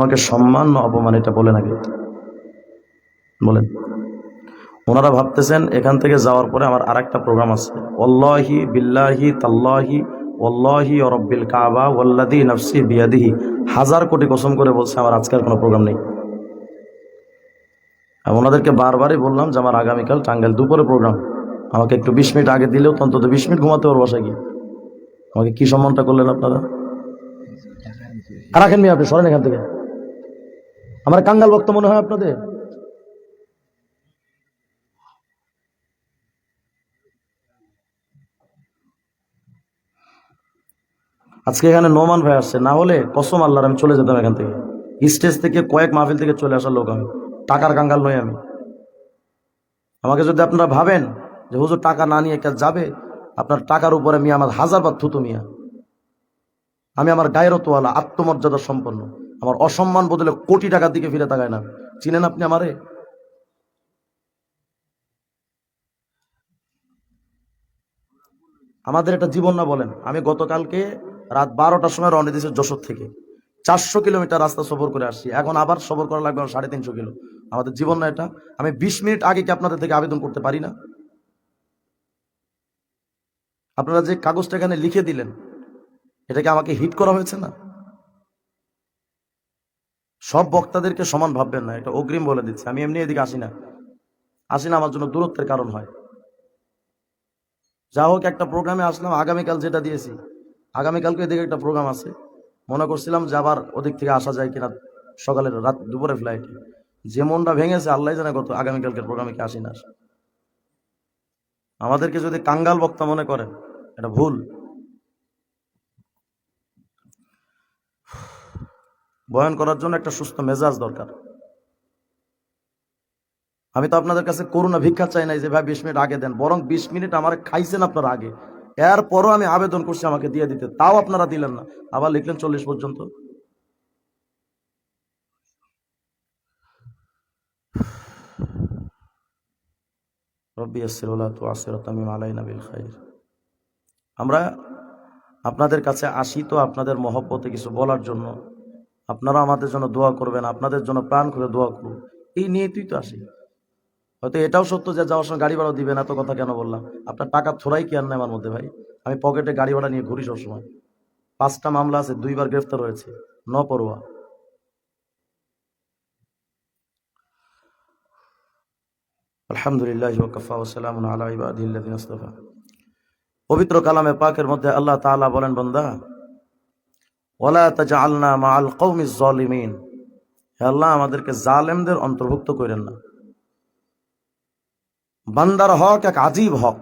তোমাকে সম্মান না অপমান, এটা বলে নাকি বলেন। ওনারা ভাবতেছেন এখান থেকে যাওয়ার পরে আমার আরেকটা প্রোগ্রাম আছে। অল্লাহি বিল্লাহি তাল্লাহি ওল্লাহি অরব্বিল কাবা ওল্লাদি নফসি বিয়াদিহি। হাজার কোটি কসম করে বলছে আমার আজকের কোনো প্রোগ্রাম নেই। ওনাদেরকে বারবারই বললাম যে আমার আগামীকাল টাঙ্গাইল দুপুরে প্রোগ্রাম আমাকে একটু বিশ মিনিট আগে দিলেও তো অন্তত বিশ মিনিট ঘুমাতে পারব বাসায় গিয়ে আমাকে কি সম্মানটা করলেন আপনারা? আর রাখেন মি আপনি, সরেন এখান থেকে। আমার কাঙ্গাল বক্ত মনে হয় আপনাদের? আজকে এখানে নোমান ভাই আসছে, না হলে কসম আল্লাহর, আমি চলে যেতাম এখান থেকে। স্টেজ থেকে কয়েক মাহফিল থেকে চলে আসার লোক আমি। টাকার কাঙ্গাল নই আমি। আমাকে যদি আপনারা ভাবেন যে হুজুর টাকা না নিয়ে কাজ যাবে, আপনার টাকার উপরে মিয়া আমার হাজার বার থুতু মিয়া। আমি আমার গায়ের তোয়ালা আত্মমর্যাদা সম্পন্ন। আমার অসম্মান বদলে কোটি টাকার দিকে ফিরে তাকায় না। চিনেন আপনি আমারে? আমাদের একটা জীবন না বলেন। আমি গতকালকে রাত বারোটার সময় রওনা দিয়েছি যশোর থেকে। চারশো কিলোমিটার রাস্তা সফর করে আসছি। এখন আবার সফর করা লাগবে সাড়ে তিনশো কিলো। আমাদের জীবন না এটা। আমি বিশ মিনিট আগে কি আপনাদের থেকে আবেদন করতে পারি না? আপনারা যে কাগজটা এখানে লিখে দিলেন, এটাকে আমাকে হিট করা হয়েছে না? সব বক্তাদেরকে সমান ভাববেন না, এটা অগ্রিম বলে দিচ্ছি। আমি এমনি এদিকে আসি না। আসি না, আমার জন্য দূরত্বের কারণ হয়। যা হোক, একটা প্রোগ্রামে আসলাম, আগামীকাল যেটা দিয়েছি, আগামীকালকে এদিকে একটা প্রোগ্রাম আছে। মনে করছিলাম যে আবার ওদিক থেকে আসা যায় কিনা সকালের রাত দুপুরে ফ্লাইটে যে মনটা ভেঙেছে, আল্লাহ জানে কত, আগামীকালকের প্রোগ্রামে কি আসি না আমাদেরকে যদি কাঙ্গাল বক্তা মনে করেন, এটা ভুল। বয়ান করার জন্য একটা সুস্থ মেজাজ দরকার। আমি তো আপনাদের কাছে করুণা ভিক্ষা চাই নাই যে, ভাই, বিশ মিনিট আগে দেন। বরং বিশ মিনিট আমার খাইছেন আপনারা আগে। এরপরও আমি আবেদন করছি আমাকে দিয়ে দিতে। তাও আপনারা দিলেন না। আবার লিখলেন চল্লিশ পর্যন্ত। রব্বি আসিরুল্লাহ তু আসিরত আমি আলাইনা বিল খাইর। আমরা আপনাদের কাছে আসি তো আপনাদের মহব্বতে কিছু বলার জন্য। আপনারা আমাদের জন্য দোয়া করবেন, আপনাদের জন্য প্রাণ করে দোয়া করুন। এই নিয়ে তুই তো আসি। হয়তো এটাও সত্য যে যাওয়ার সময় গাড়ি ভাড়া দিবেন, এত কথা কেন বললাম? আপনার টাকা থোড়াই কি আর নাই আমার মধ্যে ভাই? আমি পকেটে গাড়ি ভাড়া নিয়ে ঘুরি সবসময়। পাঁচটা মামলা আছে, দুইবার গ্রেফতার হয়েছে ন পড়ুয়া আলহামদুলিল্লাহ আলা পবিত্র কালামে পাকের মধ্যে আল্লাহ তাআলা বলেন, বান্দা ওয়ালা তাজআলনা মাআল কওমিজ জলিমিন হে আল্লাহ, আমাদেরকে জালেমদের অন্তর্ভুক্ত করেন না। বান্দার হক এক আজীব হক।